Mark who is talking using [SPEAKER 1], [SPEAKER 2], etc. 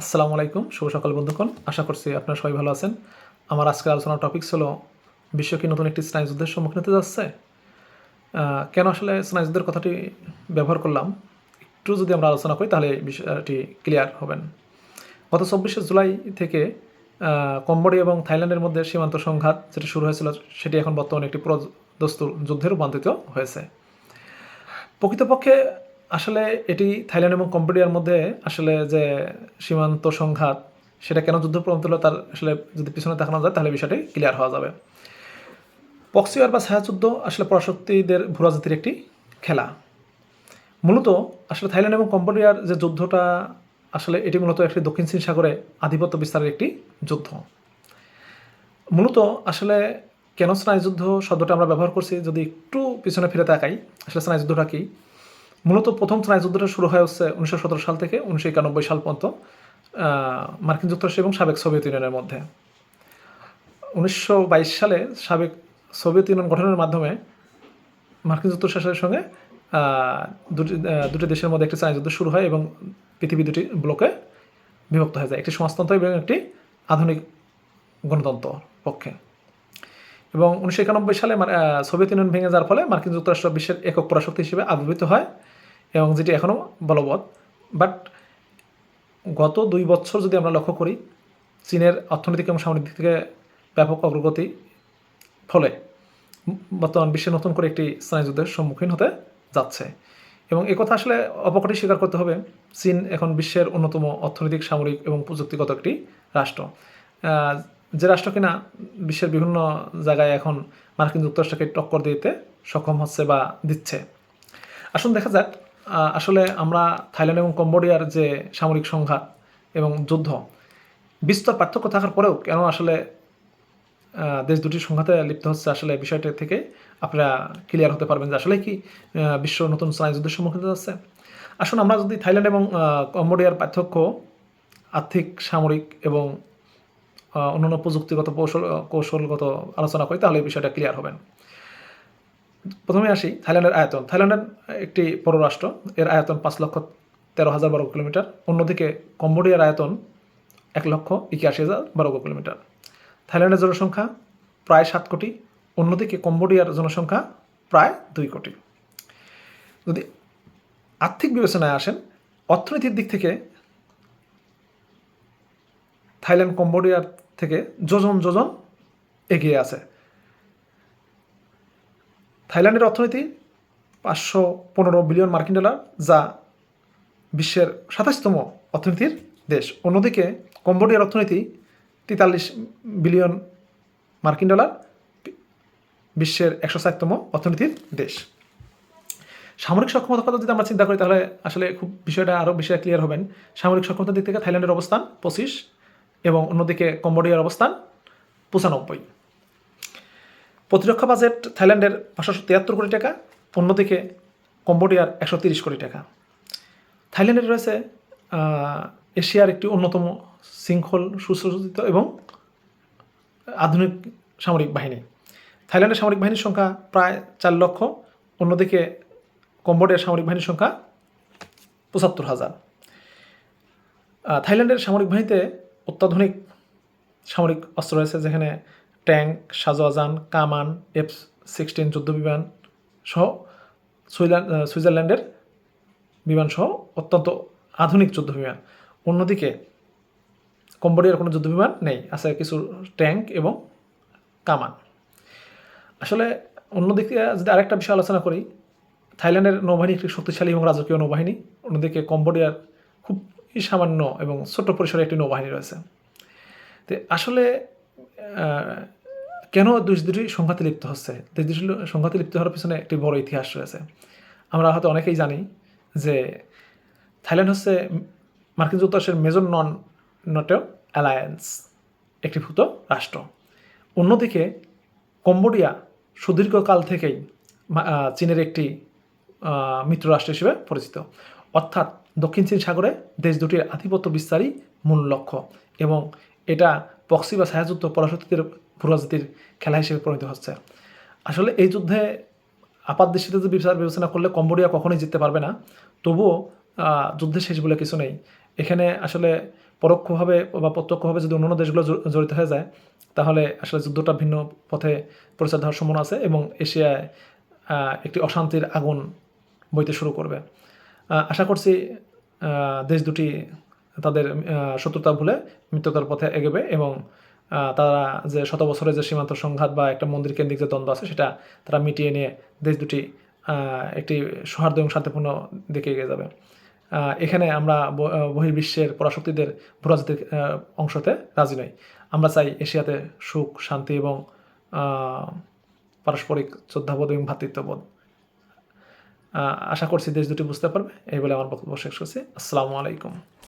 [SPEAKER 1] আসসালামু আলাইকুম, শুভ সকাল বন্ধুগণ। আশা করছি আপনারা সবাই ভালো আছেন। আমার আজকের আলোচনার টপিক হলো, বিশ্ব কি নতুন একটি স্নায়ুযুদ্ধের সম্মুখীন হতে যাচ্ছে? কেন আসলে স্নায়ুযুদ্ধের কথাটি ব্যবহার করলাম? একটু যদি আমরা আলোচনা করি, তাহলে বিষয়টি ক্লিয়ার হবেন। গত চব্বিশে জুলাই থেকে কম্বোডিয়া এবং থাইল্যান্ডের মধ্যে সীমান্ত সংঘাত যেটা শুরু হয়েছিল, সেটি এখন বর্তমানে একটি প্রদস্তুর যুদ্ধে রূপান্তরিত হয়েছে। প্রকৃতপক্ষে আসলে এটি থাইল্যান্ড এবং কম্বোডিয়ার মধ্যে আসলে যে সীমান্ত সংঘাত, সেটা কেন যুদ্ধ প্রবন্ত হলো তার আসলে যদি পিছনে দেখানো যায়, তাহলে বিষয়টি ক্লিয়ার হওয়া যাবে। পক্সিয়ার বা ছায়াযুদ্ধ আসলে পরাশক্তিদের ভূরাজনীতির একটি খেলা। মূলত আসলে থাইল্যান্ড এবং কম্বোডিয়ার যে যুদ্ধটা, আসলে এটি মূলত একটি দক্ষিণ চীন সাগরে আধিপত্য বিস্তারের একটি যুদ্ধ। মূলত আসলে কেন স্নায়ুযুদ্ধ শব্দটা আমরা ব্যবহার করছি, যদি একটু পিছনে ফিরে তাকাই, আসলে স্নায়ুযুদ্ধটা কি? মূলত প্রথম স্নায়ুযুদ্ধটা শুরু হয় হচ্ছে উনিশশো সতেরো সাল থেকে, উনিশশো একানব্বই সাল পর্যন্ত মার্কিন যুক্তরাষ্ট্র এবং সাবেক সোভিয়েত ইউনিয়নের মধ্যে। উনিশশো বাইশ সালে সাবেক সোভিয়েত ইউনিয়ন গঠনের মাধ্যমে মার্কিন যুক্তরাষ্ট্রের সঙ্গে দুটি দুটি দেশের মধ্যে একটি স্নায়ুযুদ্ধ শুরু হয় এবং পৃথিবী দুটি ব্লকে বিভক্ত হয়ে যায়, একটি সমাজতন্ত্র এবং একটি আধুনিক গণতন্ত্র পক্ষে। এবং উনিশশো একানব্বই সালে সোভিয়েত ইউনিয়ন ভেঙে যাওয়ার ফলে মার্কিন যুক্তরাষ্ট্র বিশ্বের একক পরাশক্তি হিসেবে আবির্ভূত হয়। এবং যেটি এখনও বলবৎ বাট গত দুই বছর যদি আমরা লক্ষ্য করি, চীনের অর্থনৈতিক এবং সামরিক দিক থেকে ব্যাপক অগ্রগতি ফলে বর্তমান বিশ্বে নতুন করে একটি স্নায়ুযুদ্ধের সম্মুখীন হতে যাচ্ছে। এবং একথা আসলে অপকটি স্বীকার করতে হবে, চীন এখন বিশ্বের অন্যতম অর্থনৈতিক, সামরিক এবং প্রযুক্তিগত একটি রাষ্ট্র। যে রাষ্ট্র কিনা বিশ্বের বিভিন্ন জায়গায় এখন মার্কিন যুক্তরাষ্ট্রকে টক্কর দিতে সক্ষম হচ্ছে বা দিচ্ছে। আসুন দেখা যাক আসলে আমরা থাইল্যান্ড এবং কম্বোডিয়ার যে সামরিক সংঘাত এবং যুদ্ধ, বিস্তর পার্থক্য থাকার পরেও কেন আসলে দেশ দুটির সংঘাতে লিপ্ত হচ্ছে আসলে বিষয়টা থেকে আপনারা ক্লিয়ার হতে পারবেন যে আসলে কি বিশ্ব নতুন স্নায়ুযুদ্ধের সম্মুখীন হতে যাচ্ছে আসুন আমরা যদি থাইল্যান্ড এবং কম্বোডিয়ার পার্থক্য, আর্থিক, সামরিক এবং অন্যান্য প্রযুক্তিগত কৌশল, কৌশলগত আলোচনা করি, তাহলে এই বিষয়টা ক্লিয়ার হবেন। প্রথমে আসি, থাইল্যান্ডের আয়তন। থাইল্যান্ডের একটি পররাষ্ট্র, এর আয়তন পাঁচ লক্ষ তেরো হাজার বর্গ কিলোমিটার। অন্যদিকে কম্বোডিয়ার আয়তন এক লক্ষ একাশি হাজার বর্গ কিলোমিটার। থাইল্যান্ডের জনসংখ্যা প্রায় সাত কোটি, অন্যদিকে কম্বোডিয়ার জনসংখ্যা প্রায় দুই কোটি। যদি আর্থিক বিবেচনায় আসেন, অর্থনীতির দিক থেকে থাইল্যান্ড কম্বোডিয়ার থেকে যোজন যোজন এগিয়ে আছে। থাইল্যান্ডের অর্থনীতি, পাঁচশো পনেরো বিলিয়ন মার্কিন ডলার, যা বিশ্বের সাতাশতম অর্থনীতির দেশ। অন্যদিকে, কম্বোডিয়ার অর্থনীতি, তেতাল্লিশ বিলিয়ন মার্কিন ডলার, বিশ্বের একশো ষাটতম অর্থনীতির দেশ। সামরিক সক্ষমতার কথা যদি আমরা চিন্তা করি, তাহলে আসলে খুব বিষয়টা আরও বিষয়ে ক্লিয়ার হবেন। সামরিক সক্ষমতার দিক থেকে থাইল্যান্ডের অবস্থান পঁচিশ এবং অন্যদিকে কম্বোডিয়ার অবস্থান পঁচানব্বই। প্রতিরক্ষা বাজেট থাইল্যান্ডের পাঁচশো তিয়াত্তর কোটি টাকা, অন্যদিকে কম্বোডিয়ার একশো তিরিশ কোটি টাকা। থাইল্যান্ডের রয়েছে এশিয়ার একটি অন্যতম শৃঙ্খল সুসজ্জিত এবং আধুনিক সামরিক বাহিনী। থাইল্যান্ডের সামরিক বাহিনীর সংখ্যা প্রায় চার লক্ষ, অন্যদিকে কম্বোডিয়ার সামরিক বাহিনীর সংখ্যা পঁচাত্তর হাজার। থাইল্যান্ডের সামরিক বাহিনীতে অত্যাধুনিক সামরিক অস্ত্র রয়েছে, যেখানে ট্যাঙ্ক সাজোয়াজান কামান, এফ সিক্সটিন যুদ্ধ বিমান সহ সুইজার- সুইজারল্যান্ডের বিমান সহ অত্যন্ত আধুনিক যুদ্ধ বিমান অন্যদিকে কম্বোডিয়ার কোনো যুদ্ধ বিমান নেই, আছে কিছু ট্যাঙ্ক এবং কামান। আসলে অন্যদিকে যদি আরেকটা বিষয় আলোচনা করি, থাইল্যান্ডের নৌবাহিনী একটি শক্তিশালী এবং রাজকীয় নৌবাহিনী। অন্যদিকে কম্বোডিয়ার খুব সামান্য এবং ছোট্ট পরিসরে একটি নৌবাহিনী রয়েছে। তো আসলে কেন দেশ দুটি সংঘাতে লিপ্ত হচ্ছে? দেশ দুটি সংঘাতে লিপ্ত হওয়ার পিছনে একটি বড় ইতিহাস রয়েছে। আমরা হয়তো অনেকেই জানি যে থাইল্যান্ড হচ্ছে মার্কিন যুক্তরাষ্ট্রের মেজর নন নটো অ্যালায়েন্স একীভূত রাষ্ট্র। অন্যদিকে কম্বোডিয়া সুদীর্ঘকাল থেকেই চীনের একটি মিত্র রাষ্ট্র হিসেবে পরিচিত। অর্থাৎ দক্ষিণ চীন সাগরে দেশ দুটির আধিপত্য বিস্তারই মূল লক্ষ্য এবং এটা পক্সি বা ছায়াযুদ্ধ পরাশক্তির ভূরাজনীতির খেলা হিসেবে পরিণত হচ্ছে। আসলে এই যুদ্ধে আপাত দৃষ্টিতে যদি বিচার বিবেচনা করলে কম্বোডিয়া কখনোই জিততে পারবে না। তবুও যুদ্ধের শেষ বলে কিছু নেই। এখানে আসলে পরোক্ষভাবে বা প্রত্যক্ষভাবে যদি অন্যান্য দেশগুলো জড়িত হয়ে যায়, তাহলে আসলে যুদ্ধটা ভিন্ন পথে পরিচালিত হওয়ার সম্ভাবনা আছে এবং এশিয়ায় একটি অশান্তির আগুন বইতে শুরু করবে। আশা করছি দেশ দুটি তাদের শত্রুতা ভুলে মৃত্যুতার পথে এগোবে এবং তারা যে শত বছরের যে সীমান্ত সংঘাত বা একটা মন্দির কেন্দ্রিক যে দ্বন্দ্ব আছে, সেটা তারা মিটিয়ে নিয়ে দেশ দুটি একটি সৌহার্দ্য এবং শান্তিপূর্ণ দিকে এগিয়ে যাবে। এখানে আমরা বহির্বিশ্বের পরাশক্তিদের ভূরাজনীতির অংশতে রাজি নই। আমরা চাই এশিয়াতে সুখ, শান্তি এবং পারস্পরিক শ্রদ্ধাবোধ এবং ভ্রাতৃত্ববোধ আশা করছি দেশ দুটি বুঝতে পারবে। এই বলে আমার বক্তব্য শেষ করছি। আসসালামু আলাইকুম।